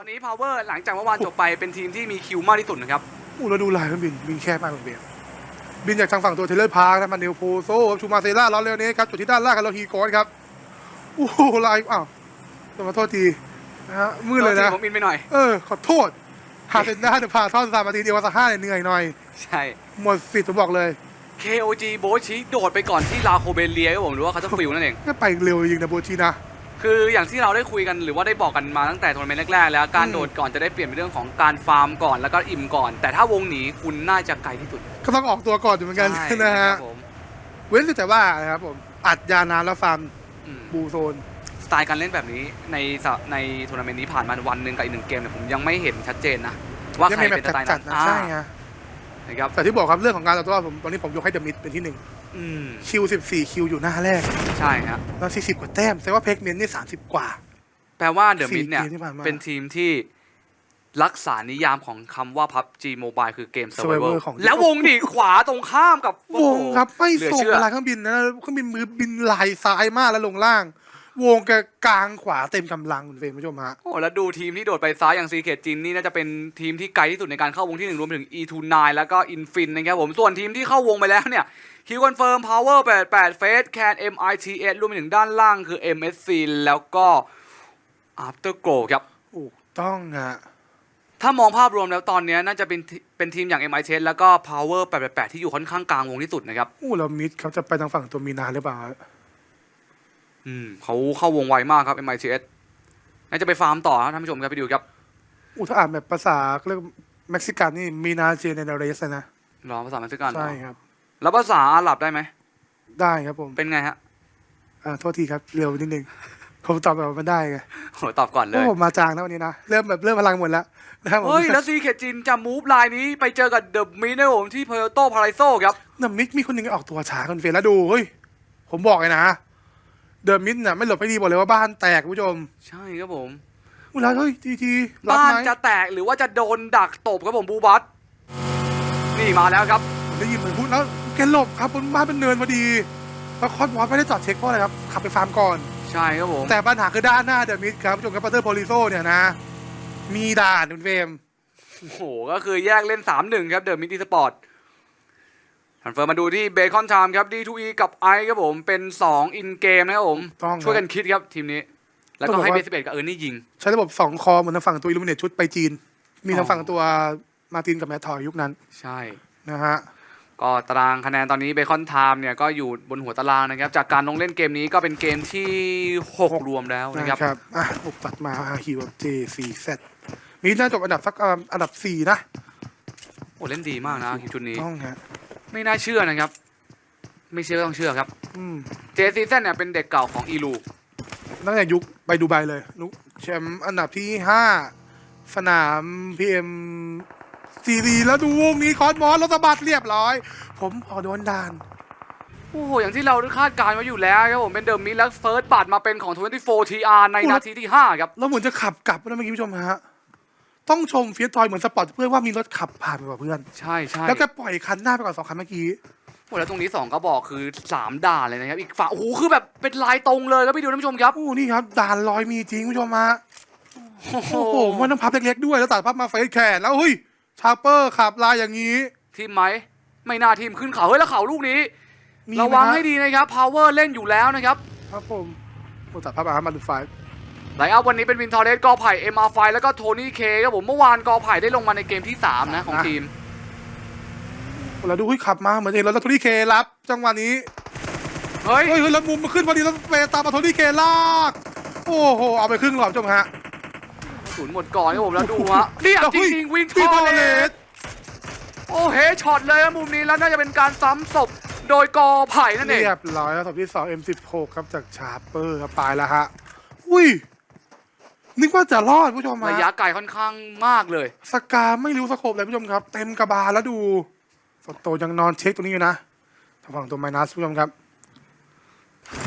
ตอนนี้ Power หลังจากเมื่อวานจบไปเป็นทีมที่มีคิวมากที่สุดนะครับอู้เราดูลายเครื่องบินบินแคบมากเหมือนเบลบินจากทางฝั่งตัวเทเลอร์พาร์คนะมันเดลโพโซชูมาเซล่าลอเรลเนสครับจุดที่ด้านล่างกับเราฮีโกอนครับอู้หูลายอ้าวต้องมาโทษทีนะฮะมืดเลยนะผมอินไปหน่อยเออขอโทษหาเซนด้าเดี๋ยวพาท่อนสามนาทีเดียววาซาห้าเนี่ยเหนื่อยหน่อยใช่หมดสิทธิ์ผมบอกเลย KOG โบชิโดดไปก่อนที่ลาโคเบเลียครับผมหรือว่าเขาจะฟิลนั่นเองก็ไปเร็วจริงนะโบชีนะ คืออย่างที่เราได้คุยกันหรือว่าได้บอกกันมาตั้งแต่ทัวร์นาเมนต์แรกๆแล้วการอืมโดดก่อนจะได้เปลี่ยนเป็นเรื่องของการฟาร์มก่อนแล้วก็อิ่มก่อน แต่ถ้าวงหนีคุณน่าจะไกลที่สุดก็ต้องออกตัวก่อนอยู่เหมือนกันใช่นะฮะครับผมเว้นแต่ว่านะครับผมอัดยานานแล้วฟาร์มอืมบูโซน สไตล์การเล่นแบบนี้ในสะในทัวร์นาเมนต์นี้ผ่านมาวันหนึ่งกับอีกหนึ่งเกมเนี่ยผมยังไม่เห็นชัดเจนนะว่ายังใครมีแบเป็บนสไตล์จันั้ดนๆนะใช่ไงนะครับแต่ที่บอกครับเรื่องของการเอาตัวรอดผมตอนนี้ผมยกให้เดอะมิดเป็นที่หนึ่ง อืมคิว14 คิวอยู่หน้าแรก ใช่ครับแล้ว40 กว่าแต้มแสดงว่าเพกเมนนี่30 กว่า แปลว่าเดอะสี่มิดเนี่ยเกมที่ผ่านมา เป็นทีมที่รักษานิยามของคำว่า PUBG Mobile คือเกม Survival Survivor ของ แล้ววงดีขวาตรงข้ามกับวงครับไม่เหลือส่งเชื่อเวลาเครื่องบินนะเครื่องบินมือบินลายซ้ายมากแล้วลงล่าง วงแกกลางขวาเต็มกำลังคุณเฟรมผู้ชมฮะ โอ้แล้วดูทีมที่โดดไปซ้ายอย่างซีเคจินนี่น่าจะเป็นทีมที่ไกลที่สุดในการเข้าวงที่หนึ่งรวมถึง E29 แล้วก็ Infin นะครับผม ส่วนทีมที่เข้าวงไปแล้วเนี่ยคิวคอนเฟิร์ม Power 88 Face Can MITS รวมไปถึงด้านล่างคือ MSC แล้วก็ Afterglow ครับ ถูกต้องฮะ ถ้ามองภาพรวมแล้วตอนนี้น่าจะเป็นทีเป็นทีมอย่าง MITS แล้วก็ Power 88 ที่อยู่ค่อนข้างกลางวงที่สุดนะครับ อู้เรามิดครับจะไปทางฝั่งตัวมีนาหรือเปล่า อืมเขาเข้าวงไวมากครับ MITS น่าจะไปฟาร์มต่อครับท่านผู้ชมครับไปดูครับอู้ถ้าอ่านแบบภาษาเรียกเม็กซิกันนี่มีนาเจเนเรสนะรอภาษาเม็กซิกันเหรอใช่ครับ แล้วภาษาอาหรับได้ไหม ได้ครับผม เป็นไงฮะอ่าโทษทีครับ เร็วนิดนึงผมตอบแบบมันได้ไงโหตอบก่อนเลโอ้ยผมมาจางนะวันนี้นะ เริ่มแบบเริ่มพลังหมดแล้วนะครับผมเฮ้ย แล้วซีเคจินจะมูฟไลน์นี้ไปเจอกับเดอะมินนะผมที่เพอร์โตพาราโซครับเดอะมิดมีคนหนึ่งออกตัวช้าคนเฟรนแล้วดู เฮ้ย ผมบอกเลยนะ เดอะมิดน่ะไม่หลบไม่ดีบอกเลยว่าบ้านแตกคุณผู้ชมใช่ครับผมอุ้ยแล้วเฮ้ยทีทีรับบ้านไหมจะแตกหรือว่าจะโดนดักตบครับผมบูบัสนี่มาแล้วครับได้ยินเหมือนพูดแล้วแกหลบครับบนบ้านเป็นเนินพอดีแล้วคอสบอสไม่ได้จอดเช็คเพราะอะไรครับขับไปฟาร์มก่อน ใช่ครับผมแต่ปัญหาคือด้านหน้าเดอะมิดครับผู้ชมครับปัตเตอร์โพลิโซเนี่ยนะ มีด่านคุณเฟรมโอ้โหก็คือแยกเล่น 3-1 ครับเดอะมิด s สปอร์ต ทันเฟิร์มมาดูที่เบคอนไทม์ครับ D2E กับไอครับผมเป็น 2 อินเกมนะครับผมต้องช่วยกันคิดครับทีมนี้ แล้วก็ให้เบสเบกับเอิร์นนี่ยิง ใช้ระบบสองคอเหมือนทางฝั่งตัวอิลูมิเนตชุดไปจีน มีทางอ๋อฝั่งตัวมาร์ตินกับแมททอยยุคนั้น ใช่นะฮะก็ตารางคะแนนตอนนี้เบคอนไทม์เนี่ยก็อยู่บนหัวตารางนะครับ จากการลงเล่นเกมนี้ก็เป็นเกมที่ 6 รวมแล้วนะครับนะครับอะผมตัดมาฮิวเจซีเซตมีน่าจบอันดับสักอ่าอันดับสี่นะโอ้เล่นดีมากนะชุดนี้ต้องฮะ ไม่น่าเชื่อนะครับ ไม่เชื่อก็ต้องเชื่อครับอืมเจซีเซนเนี่ยเป็นเด็กเก่าของอีลูตั้งแต่ยุคไปดูไบเลยนุกแชมป์อันดับที่ห้าสนามพีเอ็มซีรีแล้วดูวงนี้คอสมอสรถสะบัดเรียบร้อย ผมขอโดนด่าน โอ้โห อย่างที่เราคาดการณ์ไว้อยู่แล้วครับผมเป็นเดอะมิแล้วเฟิร์สบัตรมาเป็นของ 24 TR ในนาทีที่ 5 ครับ แล้วเหมือนจะขับกลับนะเมื่อกี้ผู้ชมฮะ ต้องชมเฟียสทอยเหมือนสปอร์ตเพื่อนว่ามีรถขับผ่านไปกว่าเพื่อน ใช่ใช่แล้วก็ปล่อยคันหน้าไปก่อนสองคันเมื่อกี้โอ้แล้วตรงนี้ 2 ก็บอกคือ 3 ด่านเลยนะครับ อีกฝั่งโอ้โหคือแบบเป็นลายตรงเลยครับพี่ดูท่านผู้ชมครับโอ้นี่ครับด่านลอยมีจริงผู้ชมฮะโอ้โหโอ้โหมันต้องพับเล็กๆด้วย แล้วตัดพับมาเฟสแขนแล้วเฮ้ยชาร์เปอร์ขับลายอย่างนี้ทีมไหมไม่น่าทีมขึ้นเขาเฮ้ยแล้วเขาลูกนี้มีระวังไมฮให้ดีนะครับ power เล่นอยู่แล้วนะครับ ครับผมโอ้ตัดพับมามาดูไฟล์ ไลน์อัพวันนี้เป็นวินทอร์เรสกอไผ่ MR ไฟแล้วก็โทนี่เคครับผมเมื่อวานกอไผ่ได้ลงมาในเกมที่3นะของทีมแล้วดูเฮ้ยขับมาเหมือนเห็นรถแล้วโทนี่เครับ จังหวะนี้เฮ้ยเฮ้ยเฮ้ยแล้วมุมมาขึ้นพอดีแล้วเปตามมาโทนี่เคลากโอ้โหเอาไปครึ่งหลอดผู้ชมฮะศูนย์หมดก่อนครับผมแล้วดูฮะเรียบจริงๆวินทวินอทอร์ร์เรเรสสโอ้เฮช็อตเลยนะมุมนี้แล้วน่าจะเป็นการซ้ำศพโดยกอไผ่นั่นเองเรียบร้อยแล้วศพที่สอง M16 ครับจากชาร์เปอร์ครับไปแล้วฮะอุ้ย นึกว่าจะรอดผู้ชมระฮะยะไกลค่อนข้างมากเลย สกาไม่รู้สโคปเลยผู้ชมครับ เต็มกระบาลแล้วดูสโตยังนอนเช็คตรงนี้อยู่นะทางฝั่งตัวไมนัสผู้ชมครับ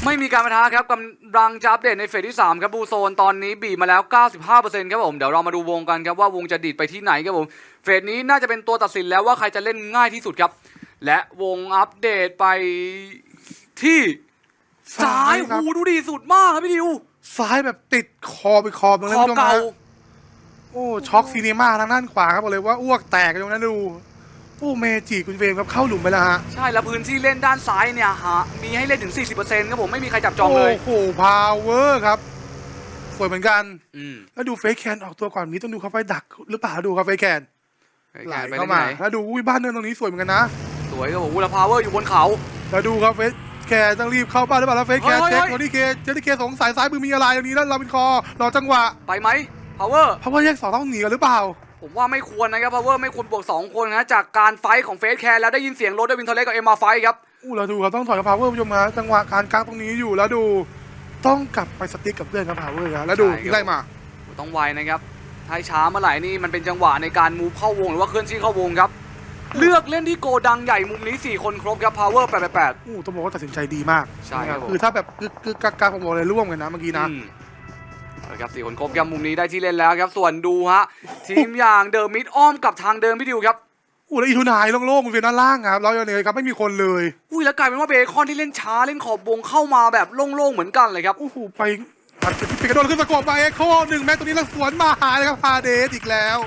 ไม่มีการประทะครับกำลังจะอัปเดตในเฟสที่ 3 ครับบูโซนตอนนี้บีบมาแล้ว 95%ครับผม เดี๋ยวเรามาดูวงกันครับว่าวงจะดีดไปที่ไหนครับผม เฟสนี้น่าจะเป็นตัวตัดสินแล้วว่าใครจะเล่นง่ายที่สุดครับ และวงอัปเดตไปที่ซ้ายครับ หูดูดีสุดมากครับพี่ดิว ซ้ายแบบติดคอไปคอมึงคเลยอผู้ชมเก่า ฮะโอ้ช็อกซีนีมาทางด้านขวาครับบอกเลยว่าอ้วกแตกกันตรงนั้นดูโอ้เมจิคุณเฟรมครับเข้าหลุมไปแล้วฮะใช่แล้วพื้นที่เล่นด้านซ้ายเนี่ยฮะมีให้เล่นถึง 40%ครับผมไม่มีใครจับจองเลยโอ้โหพาวเวอร์ครับ สวยเหมือนกัน อืมแล้วดูเฟคแคนออกตัวก่อนนี้ต้องดูเขาไฟดัก หรือเปล่าดูครับเฟคแคนไหลไปเข้าเล่นมาไหนแล้วดูอุ้ยบ้านเนินตรงนี้สวยเหมือนกันนะ สวยครับผมวูลพาวเวอร์อยู่บนเขา แล้วดูครับเฟส แคร์ต้องรีบเข้าบ้านหรือเปล่าแล้วเฟสแคร์เฮ้ยเช็คเฮ้ยโทนี่เคเจนี่เคสงสัยซ้ายมือมีอะไรตรงนี้แล้วเราเป็นคอรอจังหวะไปไหมพาวเวอร์เพราะว่าแยกสองต้องหนีกันหรือเปล่า ผมว่าไม่ควรนะครับพาวเวอร์ไม่ควรบวก2คนนะจากการไฟท์ของเฟสแคร์แล้วได้ยินเสียงรถด้วยวินเทอร์เลสกับเอ็มมาไฟท์ครับอู้เราดูครับต้องถอยกับพาวเวอร์ผู้ชมฮะจังหวะการกางตรงนี้อยู่แล้วดูต้องกลับไปสติ๊กกับเพื่อนครับพาวเวอร์ครับแล้วดูใช่ครับอีกไล่มาต้องไวนะครับถ้าช้าเมื่อไหร่นี่มันเป็นจังหวะในการมูฟเข้าวงหรือว่าเคลื่อนที่เข้าวงครับ เลือกเล่นที่โกดังใหญ่มุมนี้ 4 คนครบครับพาวเวอร์888 อู้ต้องบอกว่าตัดสินใจดีมากใช่ครับผม คือถ้าแบบกึกกึกกักกักผมบอกเลยร่วมกันนะเมื่อกี้นะ อืมเอาละครับสี่คนครบครับมุมนี้ได้ที่เล่นแล้วครับ ส่วนดูฮะ ทีมอย่างเดอะมิดอ้อมกับทางเดิมพี่ดิวครับ อู้แล้วอีทูนายโล่งๆคุณเฟรมด้านล่างครับเราอย่างนี้ครับไม่มีคนเลย อุ้ยแล้วกลายเป็นว่าเบคอนที่เล่นช้าเล่นขอบวงเข้ามาแบบโล่งๆเหมือนกันเลยครับ โอ้โหไปอัดปิดกระโดดขึ้นสะกบไปเอ็กโคหนึ่งแม็กตัวนี้แล้วสวนมาหายเลยครับพาเดสอีกแล้ว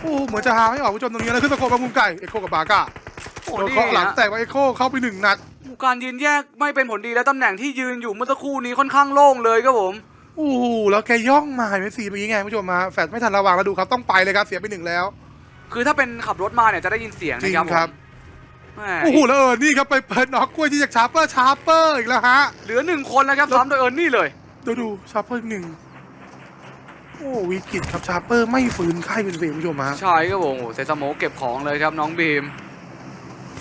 โอ้โหเหมือนจะหาไม่ออกผู้ชมตรงนี้แล้วขึ้นสะกบมามุมไก่เอ็กโคกับบาก้าโอ้โดนนี่เคาะหลังฮะแตกว่าเอ็กโคเข้าไปหนึ่งนัดการยืนแยกไม่เป็นผลดีและตำแหน่งที่ยืนอยู่เมื่อสักครู่นี้ค่อนข้างโล่งเลยครับผมโอ้โหแล้วแกย่องมาเห็นไหมสีเมื่อกี้ไงผู้ชมมาแฟดไม่ทันระวังแล้วดูครับต้องไปเลยครับเสียไปหนึ่งแล้ว คือถ้าเป็นขับรถมาเนี่ยจะได้ยินเสียงจรินะงครับครับผมแหม่โอ้โหแล้วเออนี่ครับไปเปิดน็อกกล้วยที่จากชาร์เปอร์ชาร์เปอร์อีกแล้วฮะเหลือหนึ่งคนแล้วครับซ้ำโดยเอิร์นนี่เลยดูดูชาร์เปอร์อีกหนึ่ง โอ้วิกฤตครับชาร์เปอร์ไม่ฝืนไข้เป็นเวรผู้ชมฮะใช่ครับผมโอ้โหเซสโมกเก็บของเลยครับน้องบีม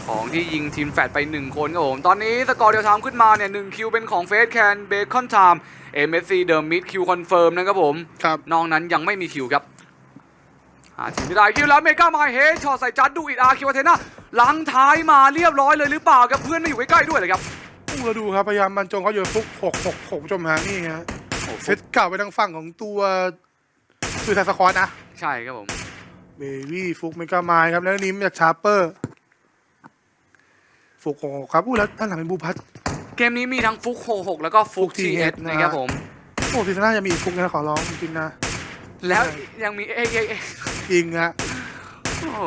ของที่ยิงทีมแฟดไป 1 คนครับผม ตอนนี้สกอร์เดียวทามขึ้นมาเนี่ยหนึ่งคิวเป็นของเฟสแคนเบคอนไทม์เอ็มเอสซีเดอะมิดคิวคอนเฟิร์มนะครับผมครับนอกนั้นยังไม่มีคิวครับหาทีมที่ได้คิวแล้วเมกาไมเฮดช็อตใส่จัดดูอิดอาร์คิวเทน่าหลังท้ายมาเรียบร้อยเลยหรือเปล่าครับเพื่อนไม่อยู่ใกล้ๆด้วยเลยครับโอ้เราดูครับพยายามบรรจงเขาอยู่ฟุกหกหกหกผู้ชมฮะนี่ฮะโอ้เซตเก่าไปทางฝั่งของตัว คือไทยสควอตนะใช่ครับผมเบบี้ฟุกเมกามายครับแล้วนิ้มจากชาร์เปอร์ฟุกโอ้ครับอู้แล้วด้านหลังเป็นบูพัท เกมนี้มีทั้งฟุกหกแล้วก็ฟุกฟุกทีเอ TS สนะ ครับผม โอ้ซีซั่นหน้าจะมีอีกฟุกนะขอร้องจริงๆนะ แล้วยังมีเอ็กเอ็กเอ็กจริงฮะโอ้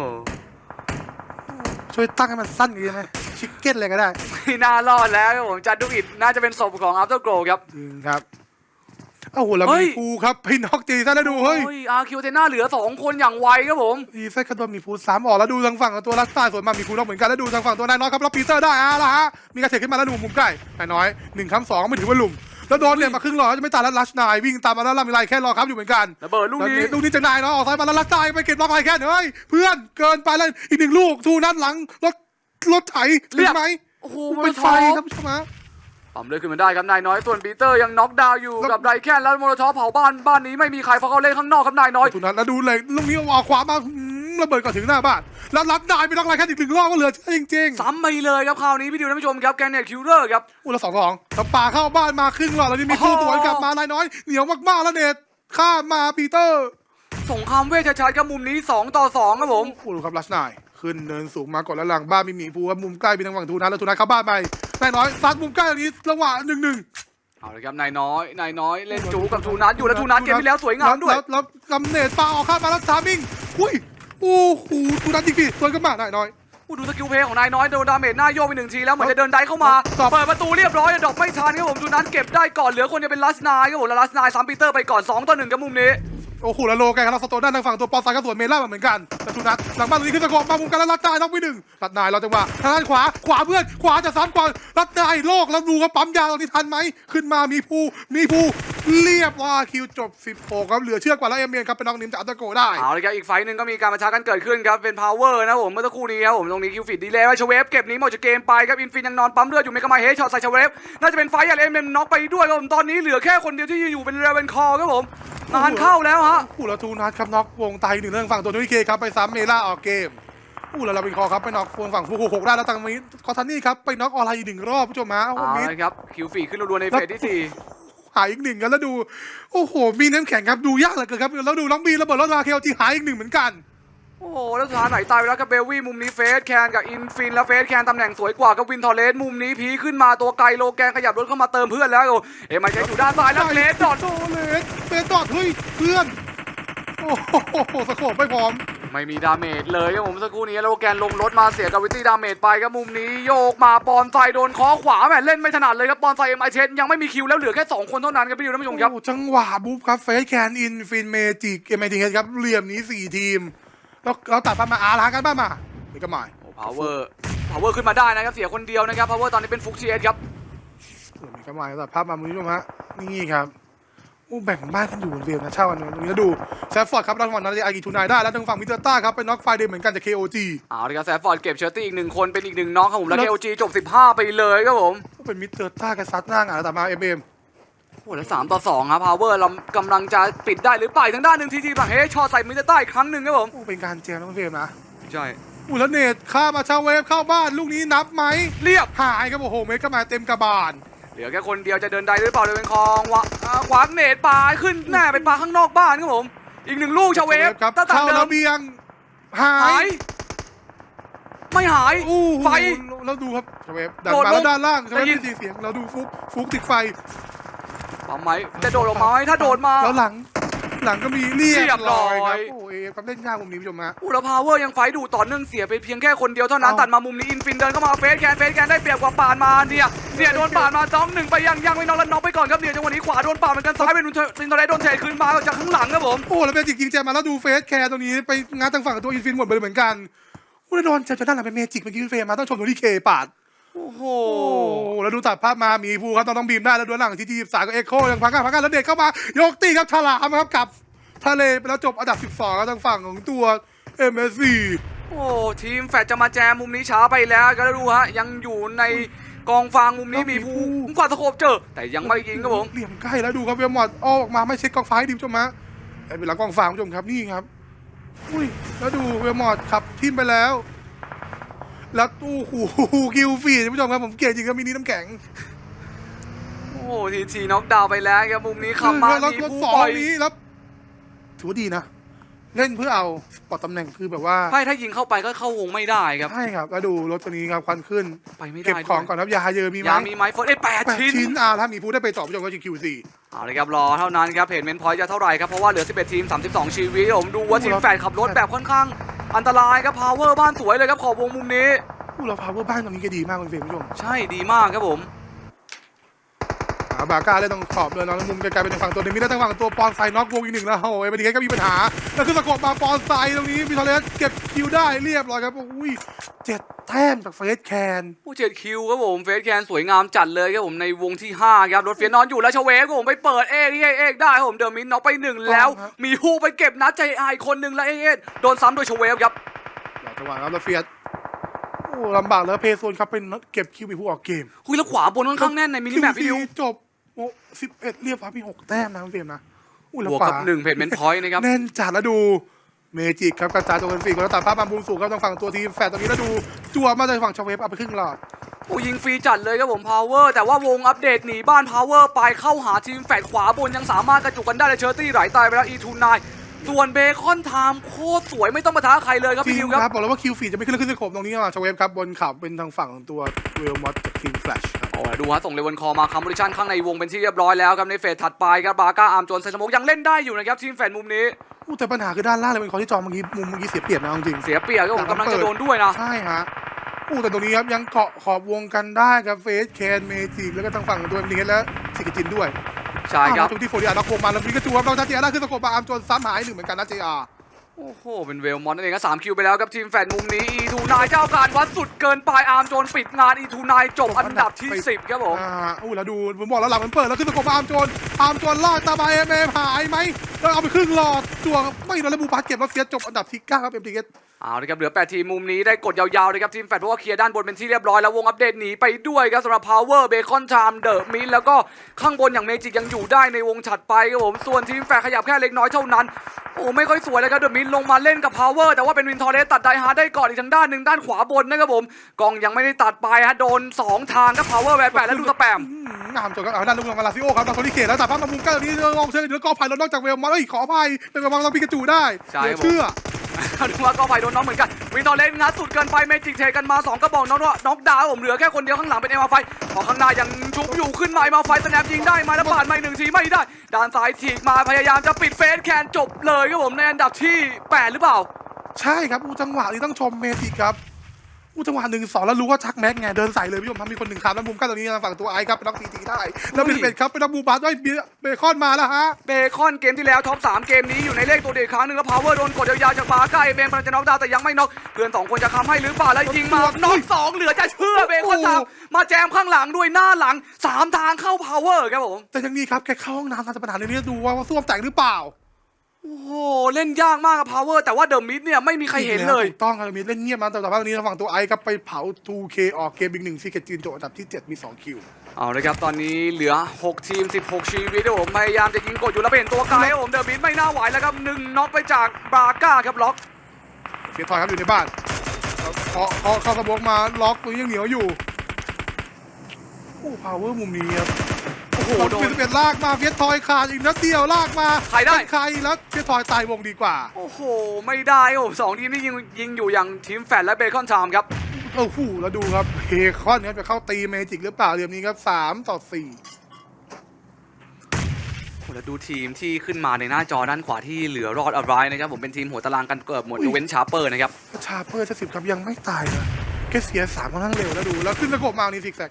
ช่วยตั้งให้มันสั้นกว่านี้ได้ไหมชิคเก้นอะไรก็ได้ ไม่น่ารอดแล้วครับผมจัดดูอิดน่าจะเป็นศพของอัพเตอร์โกครับ จริงครับ โอ้โหแล้วเฮ้มียภูครับพี่น็อกจีซะแล้วดูเฮ้ยอาร์คิวเทน่าเหลือ2คนอย่างไวครับผม ดีเซตกระโดดมีภูสามออกแล้วดูทางฝั่งของตัวลักตาส่วนมามีภูนอกเหมือนกันแล้วดูทางฝั่งตัวนายน้อยครับแล้วปีเตอร์ได้อะละฮะมีกระเทกขึ้นมาแล้วดูมุมใกล้นายน้อยหนึ่งคำสองไม่ถือว่าหลุมแล้วโดนเนี่ยมาครึ่งหลอดจะไม่ตายแล้วลัชนายวิ่งตามมาแล้วลำมีไรแค่รอครับอยู่เหมือนกัน ระเบิดลูกแล้วนี้นี่ลูกนี้จากนายเนาะออกซ้ายมาแล้วลัชนายไปเก็บล็อกไรแค่เฮ้ยเพื่อนเกินไปแล้วอีกหนึ่งลูกทูนัดหลังรถรถไถถึงไหมโอ้โหเป็นไฟโมโลคท็รัอบปผู้ชมฮะ ปั๊มเลยขึ้นมาได้ครับนายน้อยส่วนปีเตอร์ยังน็อกดาวน์อยู่แล้วกับไดแคนแล้วโมโลท็อปเผาบ้านบ้านนี้ไม่มีใครเพราะเขาเล่นข้างนอกครับนายน้อยทุนัดแล้วดูเลยลูกนี้ออกขวามาหืมระเบิดก่อนถึงหน้าบ้านแล้วรับได้ไม่ต้องอะไรแค่อีกหนึ่งรอบก็เหลือเชื่อจริงๆซ้ำไปเลยครับคราวนี้พี่ดิวท่านผู้ชมครับแกนเนตคิวเลอร์ครับอู้ละสองสองสปาเข้าบ้านมาครึ่งหลอดแล้วนี่มีคู่โอ้โหสวนกลับมานายน้อยเหนียวมากๆแล้วเนตข้ามมาปีเตอร์สงครามเวทชัดๆครับมุมนี้ 2 ต่อ2ครับผมโอ้ดูครับลัชนาย ขึ้นเนินสูงมาก่อนแล้วหลังบ้านมีหมีภูครับมุมใกล้มีทางฝั่งทูนัทแล้วทูนัทเข้าบ้านไปนายน้อยซัดมุมใกล้ตรงนี้จังหวะหนึ่งหนึ่งเอาเลยครับนายน้อยนายน้อยเล่นจูกับทูนัทอยู่แล้วทูนัทเกมที่แล้วสวยงามด้วยแล้วแล้วกำเนิดปลาออกข้ามมาแล้วทามิงอุ้ยโอ้โหทูนัทจริงๆสวนกันมานายน้อยอู้ดูสกิลเพลย์ของนายน้อยโดนดาเมจหน้าโยกไปหนึ่งทีแล้วเหมือนจะเดินไดเข้ามาครับเปิดประตูเรียบร้อยดอกไม่ทันครับผมทูนัทเก็บได้ก่อนเหลือคนเดียวเป็นลัสนายครับผมแล้วลัสนายซ้ำปีเตอร์ไปก่อน2ต่อ1กับมุมนี้ โอ้โหแล้วโลแกนครับสโตนด้านทางฝั่งตัวปอสไซด์ก็สวนเมล่ามาเหมือนกันแต่ทูนัทหลังบ้านตรงนี้ขึ้นตะโกนมามุมกันแล้วรัดได้น็อกไปหนึ่งรัดนายเราจังหวะทางด้านขวาขวาเพื่อนขวาจะซ้ำก่อนรัดได้โลกแล้วดูว่าปั๊มยาตรงนี้ทันไหมขึ้นมามีภูมีภูเรียบว่าคิวจบ 16 ครับเหลือเชื่อกว่าแล้วเอเมียนครับเป็นน้องนิมจากอัตะโกได้เอาเลยครับอีกไฟหนึ่งก็มีการประชากันเกิดขึ้นครับเป็นพาวเวอร์นะผมเมื่อสักครู่นี้ครับผมตรงนี้คิวฟิตดีเลยว่าชเวฟเก็บนี้หมดจากเกมไปครับอินฟินยังนอนปั๊มเลือดอยู่เมกาไมเฮช็อตใส่ชเวฟน่าจะเป็นไฟอย่างเอ็มเอ็มน็อกไปด้วยครับผมตอนนี้เหลือแค่คนเดียวที่อยู่เป็นเรเวนคอร์ครับผมงานเข้าแล้วฮะอู้แล้วทูนัทครับน็อกวงไตหนึ่งเรื่องฝั่งตัวนุ้ยเคครับไปซ้ำเมล่าออกเกมอู้แล้วเราเป็นคอครับไปน็อกวงฝั่งฟูคูหกได้แล้วตังนี้คอทันนี่ครับไปน็อกออนไลน์อีกหนึ่งรอบผู้ชมฮะโอ้โหเอามิดเลยครับคิวฟีขึ้นรัวๆในเฟสที่สี่หายอีกหนึ่งกันแล้วดู โอ้โห มีน้ำแข็งครับดูยากเหลือเกินครับแล้วดูน้องบีระเบิดรถราเคลจีหายอีกหนึ่งเหมือนกัน โอ้โหแล้วสุดท้ายไหนตายไปแล้วกับเบลวี่มุมนี้เฟสแคนกับอินฟินแล้วเฟสแคนตำแหน่งสวยกว่ากับวินทอร์เลสมุมนี้พีขึ้นมาตัวไกลโลแกนขยับรถเข้ามาเติมเพื่อนแล้วเอ็มไอเจอยู่ด้านซ้ายแล้วเลสดอทโตเลสเลสดอดเฮ้ยเพื่อน โอ้โหสโคปไม่พร้อม ไม่มีดาเมจเลยครับผมสักครู่นี้แล้วแกนลงรถมาเสียกาวิตี้ดาเมจไปครับมุมนี้โยกมาปอนไซโดนคอขวาแหมเล่นไม่ถนัดเลยครับปอนไซเอ็มไอเชนยังไม่มีคิวแล้วเหลือแค่สองคนเท่านั้นครับพี่ดิวท่านผู้ชมครับโอ้จังหวะบุ๊บครับเฟสแคนอินฟินเมจิกเอเมจิกครับเหลี่ยมนี้สี่ทีม แล้วเราตัดภาพมาอาล้างกันบ้างมาไม่ก็หมายโอ้พาวเวอร์พาวเวอร์ขึ้นมาได้นะครับเสียคนเดียวนะครับพาวเวอร์ตอนนี้เป็นฟุกซีเอสครับไม่ก็หมายตัดภาพมามือนี้ดูฮะนี่ครับ อู้แบ่งบ้านกันอยู่บนเวลนะเช่ากันตรงนี้แล้วดูแซฟฟอร์ดครับรางวัลนาฬิกาอีทูนายได้แล้วทางฝั่งมิเตอร์ต้าครับเป็นน็อกไฟเดย์เหมือนกันจาก KOG เอาละครับแซฟฟอร์ดเก็บเชอร์ตี้อีกหนึ่งคนเป็นอีกหนึ่งน้องครับผมแล้วแล้วเคโอจีจบ 15 ไปเลยครับผมเป็นมิเตอร์ต้ากับซัดหน้างานแล้วแต่มาเอ็มเอ็มโอ้แล้วสามต่อสองครับพาวเวอร์เรากำลังจะปิดได้หรือเปล่าอีกทางด้านหนึ่งทีทีฝั่งเฮชอตใส่มิเตอร์ใต้อีกครั้งหนึ่งครับผมอู้เป็นการแจมแล้วเวมนะใช่อู้แล้วเนตข้ามมาชาเวฟเข้าบ้านลูกนี้นับไหมเรียบหายครับโอ้โหเมตรก็มาเต็มกระบาล เหลือแค่คนเดียวจะเดินได้หรือเปล่าเดินเป็นคลองวะอ่าขวางเนตปลาขึ้นแน่เป็นปลาข้างนอกบ้านครับผม อีกหนึ่งลูกชาเวฟครับตั้งแต่เข้าเดิระมเบียงหาหายยไม่หายอู้ไฟแล้วดูครับชาเวฟดันโดดมาลแล้งวด้านล่างชาเวฟได้ยินได้ยินเสียงเราดูฟุกฟุกติดไฟปั๊มไหมจะโดดออกมาไหมถ้าโดดมาแล้วหลัง หลังก็มีเรียเรียบบร้อยร้คอรัยบโอ้เอฟครับเล่นยากมุมนี้ผู้ชมฮะอู้แล้วพาวเวอร์ยังไฟดูต่อเนื่องเสียไปเพียงแค่คนเดียวเท่านั้นเอ้าตัดมามุมนี้อินฟินเดินเข้ามาเฟสแคนเฟสแคนได้เปรียบกว่าปานมาเนี่ยเนี่ยโดนปานมาจ้องหนึ่งไปยังยังไม่นอนแล้วน็อกไปก่อนครับเนี่ยจังหวะนี้ขวาโดนปานเหมือนกันซ้ายเป็นอินทอร์เรโดนเทคืนมาจากข้างหลังครับผมโอ้แล้วเป็นจริงๆแจมมาแล้วดูเฟสแคร์ตรงนี้ไปงานทางฝั่งตัวอินฟินหมดไปเลยเหมือนกันโอ้แล้วโดนแจมจะด้านหลังเป็นเมจิกเมื่อกี้เฟรมมาต้องชมตรงที่เคปาด โอ้โหโอ้แล้วดูตัดภาพมา มีภูครับต้องต้องบีมได้แล้วดูหลังทีทีสามก็เอ็กโคยังพังกันพังกันแล้วเด็กเข้ามายกตีครับฉลามครับกลับ ทะเลไปแล้วจบอันดับ 12แล้วทางฝั่งของตัว MSC โอ้ทีมแฟดจะมาแจมมุมนี้ช้าไปแล้วก็ดูฮะยังอยู่ในกองฟางมุมนี้มีภูกวาดสโคบเจอ แต่ยังไม่ยิงครับผมเหลี่ยมใกล้แล้วดูครับเวลมอดออกมาไม่เช็คกองฟ้าให้ดีผู้ชมฮะไอ้เป็นหลังกองฟ้าผู้ชมครับนี่ครับ อุ้ยแล้วดูเวลมอดขับทิมไปแล้ว แล้วตู้หูคิวฟีดผู้ชมครับผมเกลียดจริงครับมินิน้ำแข็งโอ้ทีทีน็อกดาวน์ไปแล้วครับมุมนี้ขับมาแล้วมีรถผู้สอปงล่อยนี้แล้วถือว่าดีนะ เล่นเพื่อเอาปลดตำแหน่งคือแบบว่าไม่ถ้ายิงเข้าไปก็เข้าวงไม่ได้ครับ ใช่ครับแล้วดูรถตัวนี้ครับควันขึ้น ไปไม่ได้เก็บของก่อนครับยาเยอะมีไหมยามีไหมเฟิร์สเอ้ยแปดแปดชิ้น ชิ้นอ่าถ้ามีผู้ได้ไปต่อผู้ชมก็จะคิวสี่ เอาเลยครับรอเท่านั้นครับเพจเมนพอยต์จะเท่าไหร่ครับ เพราะว่าเหลือ 11 ทีม 32 ชีวิตผมดูว่าทีมแฟนขับรถแบบค่อนข้าง อันตรายครับพาวเวอร์บ้านสวยเลยครับขอบวงมุมนี้ผู้เราพาเพื่อบ้านตรงนี้ก็ดีมากคุณเฟรมผู้ชม ใช่ดีมากครับผมอ่า บาก้าเล่นตรงขอบเลยน้องมุมไกลๆเป็นทางฝั่งตัวเดมิได้ทางฝั่งตัวปอนไซน็อกวงอีกหนึ่งแล้วโอ้ยบันดีก็มีปัญหาแล้วคือสะกดมาปอนไซตรงนี้มีทอเลสเก็บคิวได้เรียบร้อยครับอุ้ยเจ็ดแต้มจากเฟสแคนผู้เจ็ดคิวครับผมเฟสแคนสวยงามจัดเลยครับผมในวงที่5ครับรถเฟียนนอนอยู่แล้วชเวฟครับผมไปเปิดเอกเอกเอกได้ครับผมเดอร์มินน็อกไปหนึ่งแล้ว มีฮูไปเก็บนัดใจอายคนหนึ่งแล้วเอกเอกโดนซ้ำโดยชเวฟครับหลอดจังหวะครับแล้วเฟียสโอ้ลำบากแล้วเพย์โซนครับเป็นเก็บคิวมีผู้ออกเกมหุยแล้วขวาบนค่อนข้างแน่นในมินิแมปพี่ดิวจบ โอ้สิบเอ็ดเรียบครับมีหกแต้มนะคุณเฟรมนะอุ้ยแล้วบวกขวากับหนึ่งเพจเมนพอยต์นะครับ แน่นจัดแล้วดูเมจิกครับกระจายตัวกันสี่คนแล้วตัดภาพมามุมสูงครับทางฝั่งตัวทีมแฟดตรงนี้แล้วดูจั่วมาจากฝั่งชาเวฟเอาไปครึ่งหลอด โอ้ยิงฟรีจัดเลยครับผมพาวเวอร์แต่ว่าวงอัปเดตหนีบ้านพาวเวอร์ไปเข้าหาทีมแฟดขวาบนยังสามารถกระจุกกันได้เลยเชอร์ตี้ไหลตายไปแล้วอีทูนาย ส่วนเบคอนไทม์โคตรสวยไม่ต้องมาท้าใครเลยครับจริพี่งดิวคครัรับบบอกแล้วว่าคิวฟีดจะไม่ขึ้นขึ้นสโคปตรงนี้อะชาเวฟครับบนเขาเป็นทางฝั่งของตัวเวลมอสจากทีมแฟลชครับ โอ้ดูฮะส่งเลวันคอมาคัมบูริชันข้างในวงเป็นที่เรียบร้อยแล้วครับในเฟสถัดไปครับบาก้าอาร์มโจนเซนสโมกยังเล่นได้อยู่นะครับทีมแฟนมุมนี้อู้แต่ปัญหาคือด้านล่างเลยเป็นคอที่จอเมื่อกี้มุมเมื่อกี้เสียเปรียบนะเอาจริงเสียเปรียบครับผมกำลังจะโดนด้วยนะ ใช่ฮะอู้แต่ตรงนี้ครับยังเกาะขอบวงกันได้ครับเฟสแคนเมจิกแล้วก็ทางฝั่งของตัวเอ็มดีและสิกจินด้วย ใช่ครับทุกที่โฟรีอาร์ล็อกวงมาแล้วมีกระจูครับเราจะเจียร่าขึ้นสโคปมาอาร์มโจนซ้ำหายหนึ่งเหมือนกันนะเจอาร์โอ้โห เป็นเวลมอนนั่นเองก็สามคิวไปแล้วครับทีมแฟนมุมนี้อีทูนายเจ้าการวัดสุดเกินไปอาร์มโจนปิดงานอีทูนายจบอันดับที่สิบครับผมอ่าอู้แล้วดูผมบอกแล้วหลังมันเปิดแล้วขึ้นสโคปมาอาร์มโจนอาร์มโจนลากตาบายเอ็มเอหายไหมแล้วเอาไปครึ่งหลอดจั่วไม่โดนแล้วบูพาสเก็บแล้วเฟียสจบอันดับที่เก้าครับเอ็มดีเเอาเลยครับเหลือ 8 ทีมมุมนี้ได้กดยาวๆเลยครับทีมแฟดเพราะว่าเคลียร์ด้านบนเป็นที่เรียบร้อยแล้ววงอัปเดตหนีไปด้วยครับสำหรับ Power Bacon Charm The m i n แล้วก็ข้างบนอย่างเมจิกยังอยู่ได้ในวงถัดไปครับผมส่วนทีมแฟดขยับแค่เล็กน้อยเท่านั้นโอ้ไม่ค่อยสวยเลยครับเดอะมินลงมาเล่นกับ Power แต่ว่าเป็นวินทอร์เรสตัดไดฮาร์ดได้ก่อนอีกทางด้านหนึ่งด้านขวาบนนะครับผมกองยังไม่ได้ตัดไปฮะโดน 2 ทางครับ Power แปดแล้วดูสแปมงามจนก็เอาด้านลูกลงมาลาซิโอครับตอนคนที่เขตแล้วแต่ภาพมามุมใกล้ตรงนี้ลองเชิญเดี๋ยวก็ภัยแล้วนอกจากเวลมาเอ้ยขออภัยเป็นกำลังเราพิกาจูได้ใช่เหลือ ครับผมเชื่อดูว่าก็ไฟโดนน้องเหมือนกันวินตอนเล่นงัดสุดเกินไปเมจิกเทกันมาสองกระบอกน้องน้องดาวผมเหลือแค่คนเดียวข้างหลังเป็นเอมาไฟพอข้างหน้ายังชุบอยู่ขึ้นมาเอมาไฟสแนปยิงได้มาแล้วปาดมาหนึ่งทีไม่ได้ด้านซ้ายถีกมาพยายามจะปิดเฟสแคนจบเลยครับผมในอันดับที่แปดหรือเปล่า ใช่ครับอูจังหวะนี้ต้องชมเมจิกครับ อู้จังหวะหนึ่งสองแล้วรู้ว่าชักแม็กไงเดินใส่เลยพี่ผมทำมีคนหนึ่งครับแล้วมุมกั้นตรงนี้ทางฝั่งตัวไอครับเป็นน็อกตีตีได้แล้วเป็นเป็ดครับเป็นน็อกบูบาสด้วยเบคอนมาแล้วฮะเบคอนเกมที่แล้วท็อป3เกมนี้อยู่ในเลขตัวเดียวอีกครั้งหนึ่งแล้วพาวเวอร์โดนกดยาวๆจากบาก้าเอเมนมันจะน็อกดาวน์แต่ยังไม่น็อกเพื่อนสองคนจะทำให้หรือเปล่าแล้วยิงมาน็อกสองเหลือจะเชื่อเบคอนทำมาแจมข้างหลังด้วยหน้าหลังสามทางเข้าพาวเวอร์ครับผมแต่ยังดีครับแกเข้าห้องน้ำทำปัญหาในนี้ดูว่าว่าส้วมแตกหรือเปล่า โอ้โหเล่นยากมากกับพาวเวอร์แต่ว่าเดอะมิดเนี่ยไม่มีใครเห็นเลย ถูกต้องครับมีเล่นเงียบมาแต่ว่าตอนนี้ทางฝั่งตัวไอครับไปเผา 2K ออกเกมอีกหนึ่งซีเกตจีนโจอันดับที่ 7 มี 2 คิว เอาเลยครับ ตอนนี้เหลือ 6 ทีม 16 ชีวิตครับผมพยายามจะยิงกดอยู่แล้วเป็นตัวไกลครับผมเดอะมิดไม่น่าไหวแล้วครับหนึ่งน็อกไปจากบราก้าครับล็อกเฟียสทอยครับอยู่ในบ้านเคาะเคาะเข้าสะบกมาล็อกตัวนี้ยังเหนียวอยู่โอ้พาวเวอร์มุมนี้ครับ โอ้โหโอ้โดโดนนเป็นลากมาเฟียสทอยขาดอีกนัดเดียวลากมาใครได้ เป็นใครแล้วเฟียสทอยตายวงดีกว่า โอ้โห ไม่ได้ครับผมสองทีมที่ยิงยิงอยู่อย่างทีมแฟดและเบคอนไทม์ครับ โอ้โหแล้วดูครับเฮคอนครับจะเข้าตีเมจิกหรือเปล่าเรียมนี้ครับสามต่อสี่ โอ้แล้วดูทีมที่ขึ้นมาในหน้าจอด้านขวาที่เหลือรอดอะไรนะครับ ผมเป็นทีมหัวตารางกันเกิดหมดยกเว้นชาร์เปอร์นะครับ ชาเปอร์จะสิบครับยังไม่ตายนะแกเสียสามค่อนข้างเร็วแล้วดู แล้วขึ้นระกบมานี่ซิกแซก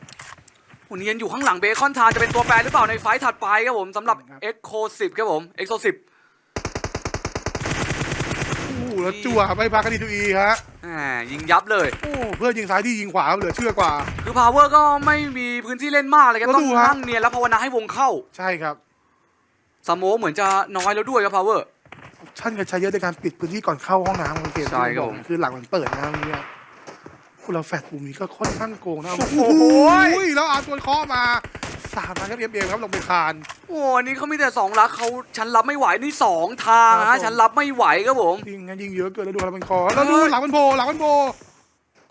หุ่นเย็นอยู่ข้างหลังเบคอนไทม์จะเป็นตัวแปรหรือเปล่าในไฟท์ถัดไปครับผมสำหรับครับ Echo 10ครับผม Echo 10โอ้โหแล้วจั่วไปพากันดีทูอีฮะแหมยิงยับเลยโอ้เพื่อนยิงซ้ายที่ยิงขวาเหลือเชื่อกว่า คือพาวเวอร์ก็ไม่มีพื้นที่เล่นมากเลยครับแล้วต้องดูฮะนั่งเนียนแล้วภาวนาให้วงเข้า ใช่ครับสโมกเหมือนจะน้อยแล้วด้วยครับพาวเวอร์ท่านก็ใช้เยอะในการปิดพื้นที่ก่อนเข้าห้องน้ำของเกมใช่ครับที่ผมคือหลังมันเปิดนะเนี่ย คุณเราแฟดปุ่มนี้ก็ค่อนข้างโกงนะโอ้โหแล้วอาร์ตัวเคาะมาสามนัดครับเอ็มเอ็มครับลงไปคานโอ้อันนี้เขามีแต่สองลักเขาฉันรับไม่ไหวนี่สองทางครัฮะบผมฉันรับไม่ไหวครับผมยิงงั้นยิงเยอะเกินแล้วดูหลังมันคอแล้วดูหลังมันโผล่หลังมันโผล่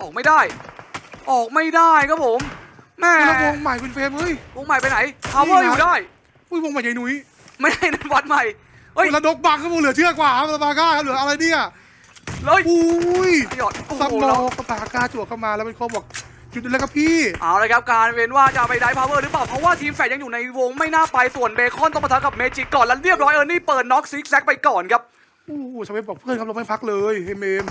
ออกไม่ได้ ออกไม่ได้ครับผมแม่แล้ววงใหม่คุณเฟรมเฮ้ยวงใหม่ไปไหนพาวเวอร์นี่อนะยู่ได้อุ้ยวงใหม่ใหญ่หนุ่ยไม่ได้นันวัดใหม่เฮ้ยระดกบังครับผมเหลือเชื่อกว่าครับสปาก้าครับเหลืออะไรเนี่ย เลยอุ้ยหยอดโอ้ซัมโหโนแล้วสปาก้าจั่วเข้ามาแล้วเป็นโคบอกจุดแล้วครับพี่ เอาเลยครับการเว้นว่าจะไปได้พาวเวอร์หรือเปล่า เพราะว่าทีมแฝดยังอยู่ในวงไม่น่าไปส่วนเบคอนต้องปะทะกับเมจิกก่อนแล้วเรียบร้อยเออร์นี่เปิดน็อกซิกแซกไปก่อนครับโอ้โหชาเวฟบอกเพื่อนครับเราไม่พักเลยเฮเมม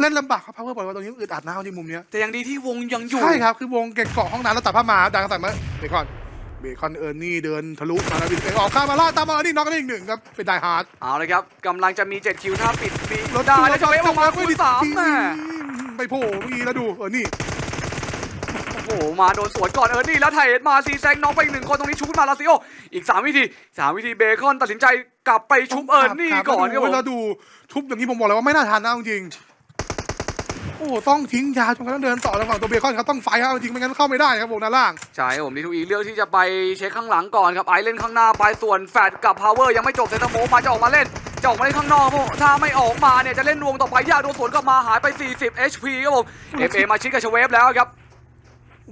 เล่นลำบากครับพาวเวอร์บอกว่าตรงนี้อึดอัดนะเอาจริงมุมเนี้ยแต่ยังดีที่วงยังอยู่ ใช่ครับคือวงเก็บเกาะห้องน้ำแล้วตัดผ้ามาดังใส่มาเบคอน เบคอนเอิร์นี่เดินทะลุมาแล้วบิดเองออกข้ามมาล่าตามมาเอิร์นี่น็อกกันอีกหนึ่งครับเป็นไดฮาร์ดเอาเลยครับกำลังจะมี7คิวถ้าปิดบีรถได้แล้วจะไปออกมาคูณสามแม่ไปโผล่เมื่อกี้แล้วดูเออร์นี่โอ้โหมาโดนสวนก่อนเออร์นี่แล้วไทยเอ็ดมาซีแซงน้องไปอีกหนึ่งคนตรงนี้ชุบมาลาซิโออีก 3 วิธีสามวิธีเบคอนตัดสินใจกลับไปชุบเออร์นี่ก่อนครับผมแล้วดูชุบอย่างนี้ผมบอกเลยว่าไม่น่าทันนะเอาจริงโอ้ต้องทิ้งยาจนกระทั่งเดินต่อทางฝั่งตัวเบคอนครับต้องไฟครับเอาจริงไม่งั้นเข้าไม่ได้ครับวงด้านล่างใช่ครับผมดีทูอีเลือกที่จะไปเช็คข้างหลังก่อนครับไอเล่นข้างหน้าไปส่วนแฟดกับพาวเวอร์ยังไม่จบเซนต์โมมาจะออกมาเล่นจะออกมาเล่นข้างนอกครับผมถ้าไม่ออกมาเนี่ยจะเล่นวงต่อไปยากโดนสวนกลับมาหายไป 40 HP ครับผมเอฟเอมาชิดกับชเวฟแล้วครับ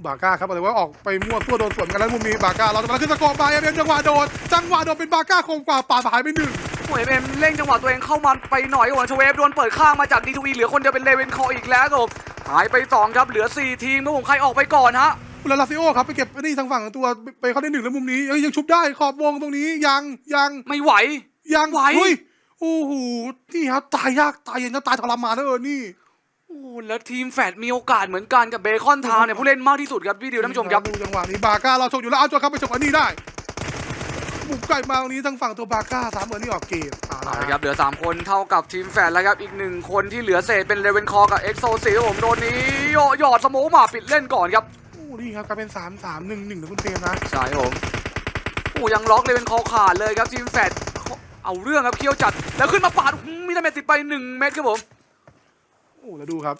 บาก้าครับบอกเลยว่าออกไปมั่วตัวโดนสวนกันแล้วมุมนี้บาก้าเราจะมาขึ้นสกอร์ไปเอ็มจังหวะโดนจังหวะโดนเป็นบาก้าคงกว่าปาดหายไปหนึ่ง โอ้ยเอ็มเร่งจังหวะตัวเองเข้ามาไปหน่อยครับผมชเวฟโดนเปิดข้างมาจากดีทูอีเหลือคนเดียวเป็นเลเวนคออีกแล้วครับผมหายไปสองครับเหลือสี่ทีมครับผมใครออกไปก่อนฮะแล้วลาซิโอครับไปเก็บนี่ทางฝั่งตัวไปเขาได้หนึ่งแล้วมุมนี้เอ้ยยังชุบได้ขอบวงตรงนี้ยังยังไม่ไหว ยังไหวเฮ้ยโอ้โหนี่ครับตายยากตายเย็นจะตายทรมานนะเออนี่โอ้แล้วทีมแฟดมีโอกาสเหมือนกันกับเบคอนทาวน์เนี่ยผู้เล่นมากที่สุดครับพี่ดิวท่านผู้ชมครับดูจังหวะนี้บาก้าเราชกอยู่แล้วเอาจนครับไปชกอันนี้ได้ บุกไก่มาตรงนี้ทางฝั่งตัวบาก้าสามเออนี่ออกเกมเอาเอาละละครับเหลือ 3 คนเท่ากับทีมแฟดแล้วครับ อีกหนึ่งคนที่เหลือเศษเป็นเลเวนคอร์กับเอ็กโซซีครับผมโดนนี้หยอดสโมกมาปิดเล่นก่อนครับโอ้นี่ครับกลายเป็นสามสามหนึ่งหนึ่งนะคุณเฟรมนะ ใช่ครับผมโอ้ยังล็อกเลเวนคอร์ขาดเลยครับทีมแฟดเอาเรื่องครับเคี้ยวจัด แล้วขึ้นมาปาดอื้อหือมีดาเมจติดไป1เม็ดครับผมโอ้แล้วดูครับ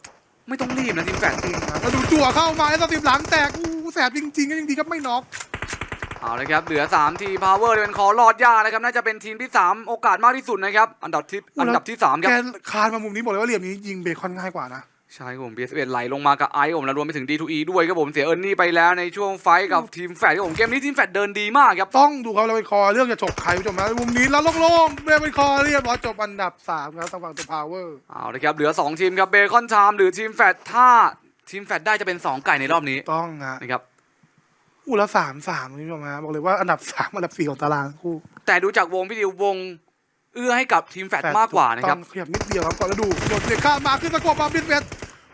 ไม่ต้องรีบนะทีมแฟดจริงครับแล้วดูจั่วเข้ามาแล้วสติมหลังแตกอู้แสบจริงๆก็ยังดีครับไม่น็อก เอาเลยครับเหลือ 3 ทีพาวเวอร์เลเวนคอร์รอดยากนะครับน่าจะเป็นทีมที่ 3 โอกาสมากที่สุดนะครับอันดับที่อันดับที่3คแกรับคานมามุมนี้บอกเลยว่าเหลี่ยมนี้ยิงเบคอนง่ายกว่านะใช่ครับผม PS11 ไหลลงมากับไอซ์ผมแล้วรวมไปถึง D2E ด้วยครับผมเสียเอิร์นนี่ไปแล้วในช่วงไฟท์กับทีมแฟดครับผมเกมนี้ทีมแฟดเดินดีมากครับต้องดูครับเราไปคอเรื่องจะจบใครผู้ชมนะมุมนี้แล้วโล่งๆเบลไปคอเรียบร้อยจบอันดับสามครับทางฝั่งตัวพาวเวอร์เอาละครับเหลือ 2 ทีมครับเบคอนชามหรือทีมแฟดถ้าทีมแฟดได้จะเป็น 2 ไก่ในรอบนี้ต้องฮะนะครับ อู้แล้วสามสามคุณผู้ชมฮะบอกเลยว่าอันดับสามอันดับสี่ของตารางคู่แต่ดูจากวงพี่ดิววง เอื้อให้กับทีมแฟดมากกว่านะครับต้องขยับนิดเดียวครับก่อนแล้วดูโดนเด็กข้ามมาขึ้นตะกบมาบิดเวท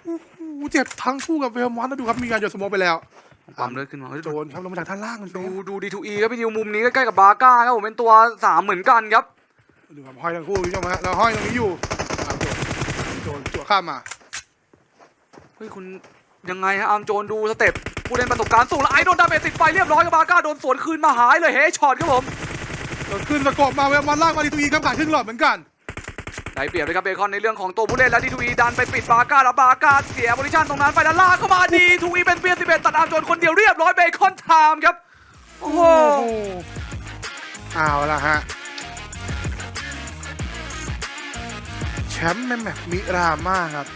อู้หูเจ็บทั้งคู่กับเวลมอนแล้วดูครับมีการโยนสโมกไปแล้วปั๊มเลือดขึ้นมาเฮ้ยโดนครับลงมาจากด้านล่างคุณผู้ชดูมดู D2E ครับพี่ดิวมุมนี้ใกล้ๆกับบาก้าครับผมเป็นตัว3เหมือนกันครับดูครับห้อยทั้งคู่คุณผู้ชมฮะแล้วห้อยตรงนี้อยู่อ่าโดนโดนจั่วข้ามมาเฮ้ยคุณยังไงฮะอาร์มโจนดูสเต็ป ผู้เล่นประสบการณ์สูงแล้วไอ้โดนดาเมจติดไฟเรียบร้อยกับบาก้าโดนสวนคืนมาหายเลยเฮช็อตครับผมโดนขึ้นตะกบมาเวลมอนล่างมาดีตูอีครับขาดครึ่งหลอดเหมือนกันได้เปรียบเลยครับเบคอนในเรื่องของตัวผู้เล่นแล้วดีทูอีดันไปปิดบาก้าแล้วบาก้าเสียโพซิชันตรงนั้นไปแล้วลากเข้ามาดีทูอีเป็นเบียร์สิบเอ็ดตัดอาร์มโจนคนเดียวเรียบร้อยเบคอนไทม์ครับโอ้โหโอ้โหเอาละฮะแชมป์แมมแมปมิรามาครับ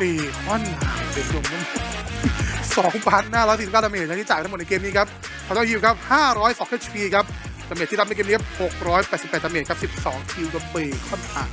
มีคอนหางเป็นลมน้ำ สองพันห้าร้อยสี่สิบเก้าดาเมจที่จ่ายทั้งหมดในเกมนี้ครับทอตฮิวครับห้าร้อยสอง HP ครับดาเมจที่รับในเกมนี้ครับหกร้อยแปดสิบแปดดาเมจครับสิบสองคิวกับเบคอนข้าง